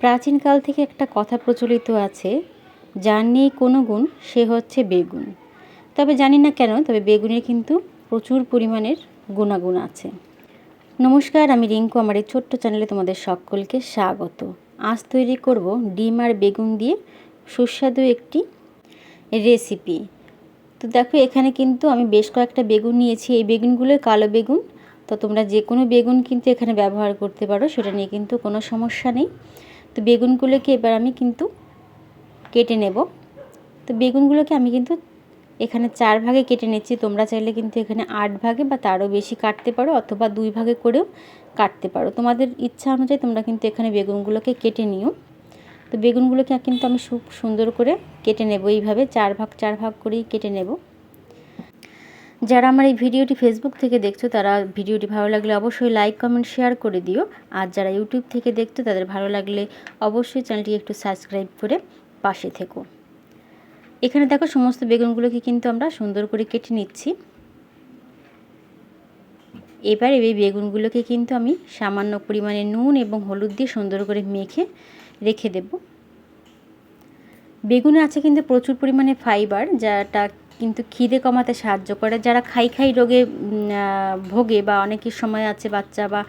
প্রাচীনকাল থেকে একটা কথা প্রচলিত আছে, যার নেই কোনো গুণ, সে হচ্ছে বেগুন। তবে জানি না কেন, তবে বেগুনের কিন্তু প্রচুর পরিমাণের গুণাগুণ আছে। নমস্কার, আমি রিঙ্কু, আমার এই ছোট্ট চ্যানেলে তোমাদের সকলকে স্বাগত। আজ তৈরি করব ডিম আর বেগুন দিয়ে সুস্বাদু একটি রেসিপি। তো দেখো, এখানে কিন্তু আমি বেশ কয়েকটা বেগুন নিয়েছি। এই বেগুনগুলো কালো বেগুন। তো তোমরা যে কোনো বেগুন কিন্তু এখানে ব্যবহার করতে পারো, সেটা নিয়ে কিন্তু কোনো সমস্যা নেই। তো বেগুনগুলোকে এবার আমি কিন্তু কেটে নেব। তো বেগুনগুলোকে আমি কিন্তু এখানে চার ভাগে কেটে নিচ্ছি। তোমরা চাইলে কিন্তু এখানে আট ভাগে বা তারও বেশি কাটতে পারো অথবা দুই ভাগে করেও কাটতে পারো। তোমাদের ইচ্ছা অনুযায়ী তোমরা কিন্তু এখানে বেগুনগুলোকে কেটে নিও। তো বেগুনগুলোকে কিন্তু আমি খুব সুন্দর করে কেটে নেব। এইভাবে চার ভাগ চার ভাগ করেই কেটে নেব। যারা আমার এই ভিডিওটি ফেসবুক থেকে দেখছ, তারা ভিডিওটি ভালো লাগলে অবশ্যই লাইক কমেন্ট শেয়ার করে দিও। আর যারা ইউটিউব থেকে দেখছ, তাদের ভালো লাগলে অবশ্যই চ্যানেলটি একটু সাবস্ক্রাইব করে পাশে থেকো। এখানে দেখো সমস্ত বেগুনগুলোকে কিন্তু আমরা সুন্দর করে কেটে নিচ্ছি। এবার এই বেগুনগুলোকে কিন্তু আমি সামান্য পরিমাণে নুন এবং হলুদ দিয়ে সুন্দর করে মেখে রেখে দেব। বেগুনে আছে কিন্তু প্রচুর পরিমাণে ফাইবার যাটা কিন্তু খিদে কমাতে সাহায্য করে। যারা খাই খাই রোগে ভোগে বা অনেকের সময় আছে বাচ্চা বা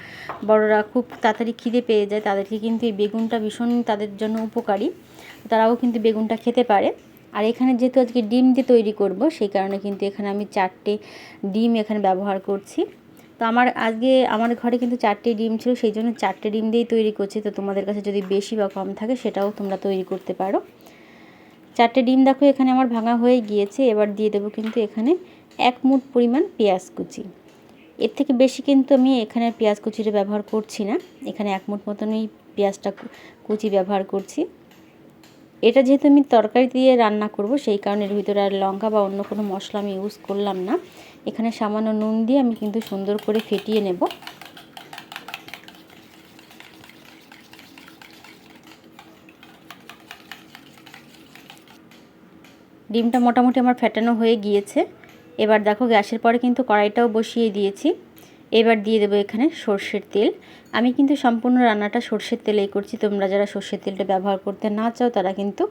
বড়রা খুব তাড়াতাড়ি খিদে পেয়ে যায়, তাদেরকে কিন্তু এই বেগুনটা ভীষণ তাদের জন্য উপকারী। তারাও কিন্তু বেগুনটা খেতে পারে। আর এখানে যেহেতু আজকে ডিম দিয়ে তৈরি করব, সেই কারণে কিন্তু এখানে আমি চারটে ডিম এখানে ব্যবহার করছি। তো আমার আজকে, আমার ঘরে কিন্তু চারটে ডিম ছিল, সেই জন্য চারটে ডিম দিয়েই তৈরি করছি। তো তোমাদের কাছে যদি বেশি বা কম থাকে, সেটাও তোমরা তৈরি করতে পারো। চারটে ডিম দেখো, এখানে আমার ভাঙা হয়ে গিয়েছে। এবার দিয়ে দেবো কিন্তু এখানে এক মুঠ পরিমাণ পেঁয়াজ কুচি। এর থেকে বেশি কিন্তু আমি এখানে পেঁয়াজ কুচিটা ব্যবহার করছি না। এখানে এক মুঠ মতনই পেঁয়াজটা কুচি ব্যবহার করছি। এটা যেহেতু আমি তরকারি দিয়ে রান্না করব, সেই কারণে এর ভিতরে আর লঙ্কা বা অন্য কোনো মশলা আমি ইউজ করলাম না। এখানে সামান্য নুন দিয়ে আমি কিন্তু সুন্দর করে ফেটিয়ে নেব। ডিমটা মোটামুটি আমার ফেটানো হয়ে গিয়েছে। এবার দেখো গ্যাসের পরে কিন্তু কড়াইটাও বসিয়ে দিয়েছি। এবার দিয়ে দেবো এখানে সর্ষের তেল। আমি কিন্তু সম্পূর্ণ রান্নাটা সর্ষের তেলেই করছি। তোমরা যারা সর্ষের তেলটা ব্যবহার করতে না চাও, তারা কিন্তু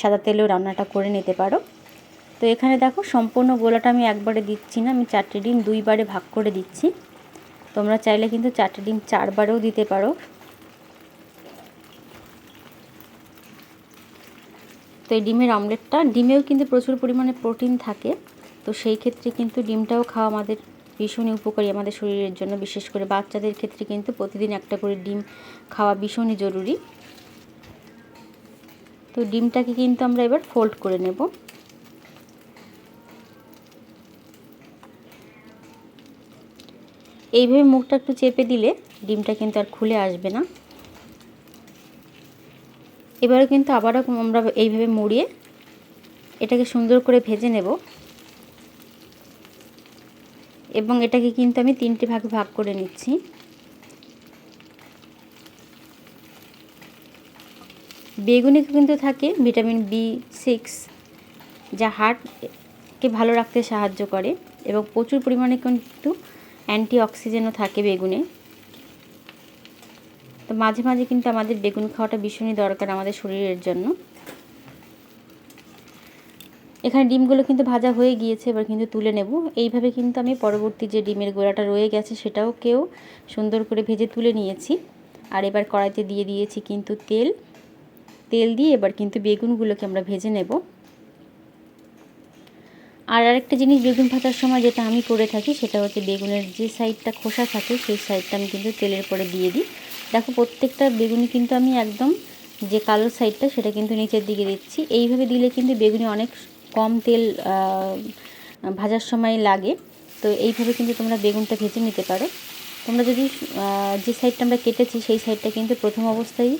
সাদা তেলেও রান্নাটা করে নিতে পারো। তো এখানে দেখো সম্পূর্ণ গোলাটা আমি একবারে দিচ্ছি না। আমি চারটে ডিম দুইবারে ভাগ করে দিচ্ছি। তোমরা চাইলে কিন্তু চারটে ডিম চারবারেও দিতে পারো। তো এই ডিমের অমলেটটা ডিমেও কিন্তু প্রচুর পরিমাণে প্রোটিন থাকে, তো সেই ক্ষেত্রে কিন্তু ডিমটাও খাওয়া আমাদের ভীষণই উপকারী আমাদের শরীরের জন্য, বিশেষ করে বাচ্চাদের ক্ষেত্রে কিন্তু প্রতিদিন একটা করে ডিম খাওয়া ভীষণই জরুরি। তো ডিমটাকে কিন্তু আমরা এবার ফোল্ড করে নেব। এইভাবে মুখটা একটু চেপে দিলে ডিমটা কিন্তু আর খুলে আসবে না। এবারে কিন্তু আবারও আমরা এইভাবে মুড়িয়ে এটাকে সুন্দর করে ভেজে নেব। এবং এটাকে কিন্তু আমি তিনটি ভাগে ভাগ করে নিচ্ছি। বেগুনে কিন্তু থাকে ভিটামিন বি সিক্স, যা হার্টকে ভালো রাখতে সাহায্য করে এবং প্রচুর পরিমাণে কিন্তু অ্যান্টি অক্সিজেনও থাকে বেগুনে। মাঝে মাঝে কিন্তু আমাদের বেগুন খাওয়াটা ভীষণই দরকার আমাদের শরীরের জন্য। এখানে ডিমগুলো কিন্তু ভাজা হয়ে গিয়েছে, এবার কিন্তু তুলে নেব। এইভাবে কিন্তু আমি পরবর্তী যে ডিমের গোড়াটা রয়ে গেছে সেটাও কেউ সুন্দর করে ভেজে তুলে নিয়েছি। আর এবার কড়াইতে দিয়ে দিয়েছি কিন্তু তেল। তেল দিয়ে এবার কিন্তু বেগুনগুলোকে আমরা ভেজে নেব। আর আরেকটা জিনিস বেগুন ভাজার সময় যেটা আমি করে থাকি সেটা হচ্ছে বেগুনের যে সাইডটা খোসা থাকে সেই সাইডটা আমি কিন্তু তেলের পরে দিয়ে দিই। দেখো, প্রত্যেকটা বেগুনি কিন্তু আমি একদম যে কালো সাইডটা সেটা কিন্তু নিচের দিকে দিচ্ছি। এইভাবে দিলে কিন্তু বেগুনি অনেক কম তেল ভাজার সময় লাগে। তো এইভাবে কিন্তু তোমরা বেগুনটা ভেজে নিতে পারো। তোমরা যদি যে সাইডটা আমরা কেটেছি, সেই সাইডটা কিন্তু প্রথম অবস্থায়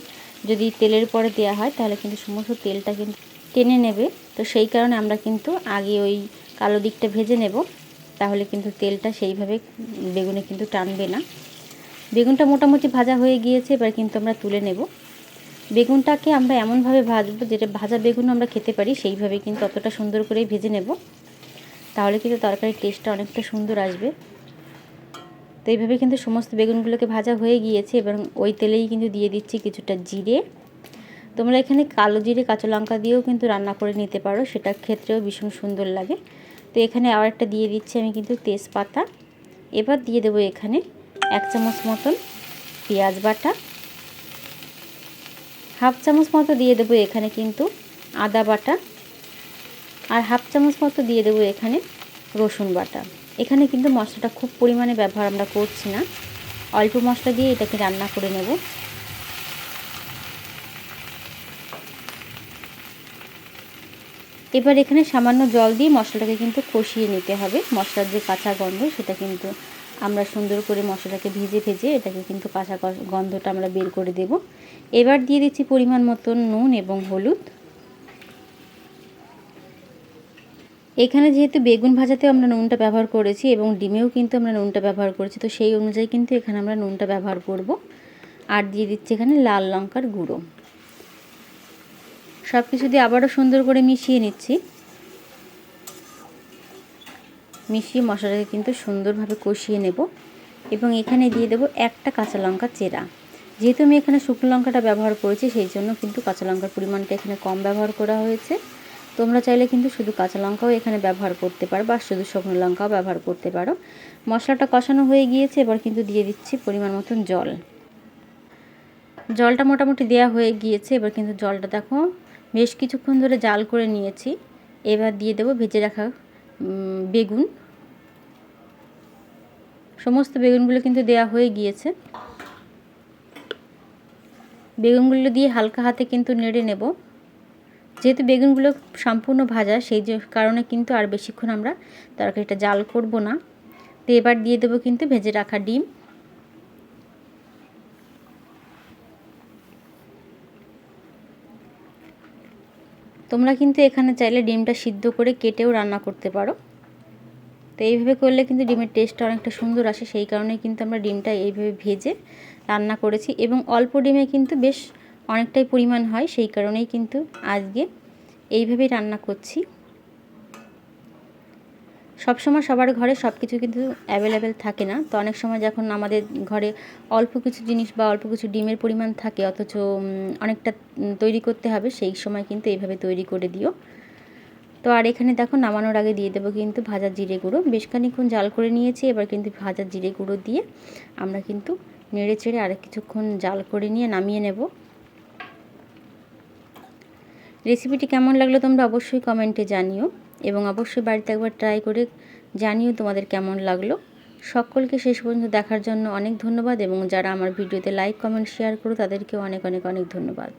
যদি তেলের পরে দেওয়া হয়, তাহলে কিন্তু সমস্ত তেলটা কিন্তু টেনে নেবে। তো সেই কারণে আমরা কিন্তু আগে ওই কালো দিকটা ভেজে নেব। তাহলে কিন্তু তেলটা সেইভাবে বেগুনে কিন্তু টানবে না। বেগুনটা মোটামুটি ভাজা হয়ে গিয়েছে, এবার কিন্তু আমরা তুলে নেব। বেগুনটাকে আমরা এমনভাবে ভাজবো, যেটা ভাজা বেগুন আমরা খেতে পারি, সেইভাবে কিন্তু অতটা সুন্দর করেই ভেজে নেব। তাহলে কিন্তু তরকারির টেস্টটা অনেকটা সুন্দর আসবে। তো এইভাবে কিন্তু সমস্ত বেগুনগুলোকে ভাজা হয়ে গিয়েছে, এবং ওই তেলেই কিন্তু দিয়ে দিচ্ছি কিছুটা জিরে। তোমরা এখানে কালো জিরে, কাঁচা লঙ্কা দিয়েও কিন্তু রান্না করে নিতে পারো, সেটা ক্ষেত্রেও ভীষণ সুন্দর লাগে। তো এখানে আবার একটা দিয়ে দিচ্ছি আমি কিন্তু তেজপাতা। এবার দিয়ে দেবো এখানে এক চামচ মতন পেঁয়াজ বাটা। হাফ চামচ মতো দিয়ে দেবো এখানে কিন্তু আদা বাটা। আর হাফ চামচ মতো দিয়ে দেবো এখানে রসুন বাটা। এখানে কিন্তু মশলাটা খুব পরিমাণে ব্যবহার আমরা করছি না। অল্প মশলা দিয়ে এটাকে রান্না করে নেব। এবার এখানে সামান্য জল দিয়ে মশলাটাকে কিন্তু কষিয়ে নিতে হবে। মশলার যে কাঁচা গন্ধ সেটা কিন্তু আমরা সুন্দর করে মশলাকে ভেজে ভেজে এটাকে কিন্তু কাঁচা গন্ধটা আমরা বের করে দেব। এবার দিয়ে দিচ্ছি পরিমাণ মতন নুন এবং হলুদ। এখানে যেহেতু বেগুন ভাজাতেও আমরা নুনটা ব্যবহার করেছি এবং ডিমেও কিন্তু আমরা নুনটা ব্যবহার করেছি, তো সেই অনুযায়ী কিন্তু এখানে আমরা নুনটা ব্যবহার করব। আর দিয়ে দিচ্ছি এখানে লাল লঙ্কার গুঁড়ো। সব কিছু দিয়ে আবারও সুন্দর করে মিশিয়ে নিচ্ছি। মিশিয়ে মশলাটাকে কিন্তু সুন্দরভাবে কষিয়ে নেব এবং এখানে দিয়ে দেব একটা কাঁচা লঙ্কা চেরা। যেহেতু আমি এখানে শুকনো লঙ্কাটা ব্যবহার করেছি, সেই জন্য কিন্তু কাঁচা লঙ্কার পরিমাণটা এখানে কম ব্যবহার করা হয়েছে। তোমরা চাইলে কিন্তু শুধু কাঁচা লঙ্কাও এখানে ব্যবহার করতে পারো বা শুধু শুকনো লঙ্কাও ব্যবহার করতে পারো। মশলাটা কষানো হয়ে গিয়েছে, এবার কিন্তু দিয়ে দিচ্ছি পরিমাণ মতন জল। জলটা মোটামুটি দেওয়া হয়ে গিয়েছে, এবার কিন্তু জলটা দেখো বেশ কিছুক্ষণ ধরে জাল করে নিয়েছি। এবার দিয়ে দেবো ভেজে রাখা বেগুন। সমস্ত বেগুনগুলো কিন্তু দেয়া হয়ে গিয়েছে। বেগুনগুলো দিয়ে হালকা হাতে কিন্তু নেড়ে নেব। যেহেতু বেগুনগুলো সম্পূর্ণ ভাজা, সেই কারণে কিন্তু আর বেশিক্ষণ আমরা তরকারিটা জাল করব না। তো এবার দিয়ে দেবো কিন্তু ভেজে রাখা ডিম। তোমরা কিন্তু এখানে চাইলে ডিমটা সিদ্ধ করে কেটেও রান্না করতে পারো। তো এইভাবে করলে কিন্তু ডিমের টেস্টটা অনেকটা সুন্দর আসে, সেই কারণে কিন্তু আমরা ডিমটা এইভাবে ভেজে রান্না করেছি এবং অল্প ডিমে কিন্তু বেশ অনেকটাই পরিমাণ হয়, সেই কারণেই কিন্তু আজকে এইভাবেই রান্না করছি। সব সময় সবার ঘরে সব কিছু কিন্তু অ্যাভেলেবেল থাকে না। তো অনেক সময় যখন আমাদের ঘরে অল্প কিছু জিনিস বা অল্প কিছু ডিমের পরিমাণ থাকে, অথচ অনেকটা তৈরি করতে হবে, সেই সময় কিন্তু এইভাবে তৈরি করে দিও। তো আর এখানে দেখো, নামানোর আগে দিয়ে দেবো কিন্তু ভাজা জিরে গুঁড়ো। বেশ খানিক্ষণ জাল করে নিয়েছি, এবার কিন্তু ভাজা জিরে গুঁড়ো দিয়ে আমরা কিন্তু নেড়ে চেড়ে আরেক কিছুক্ষণ জাল করে নিয়ে নামিয়ে নেব। রেসিপিটি কেমন লাগল তোমরা অবশ্যই কমেন্টে জানিও। এবং অবশ্যই বাড়িতে একবার ট্রাই করে জানিও তোমাদের কেমন লাগল। সকলকে শেষ পর্যন্ত দেখার জন্য অনেক ধন্যবাদ এবং যারা আমার ভিডিওতে লাইক কমেন্ট শেয়ার করো তাদেরকেও অনেক অনেক অনেক ধন্যবাদ।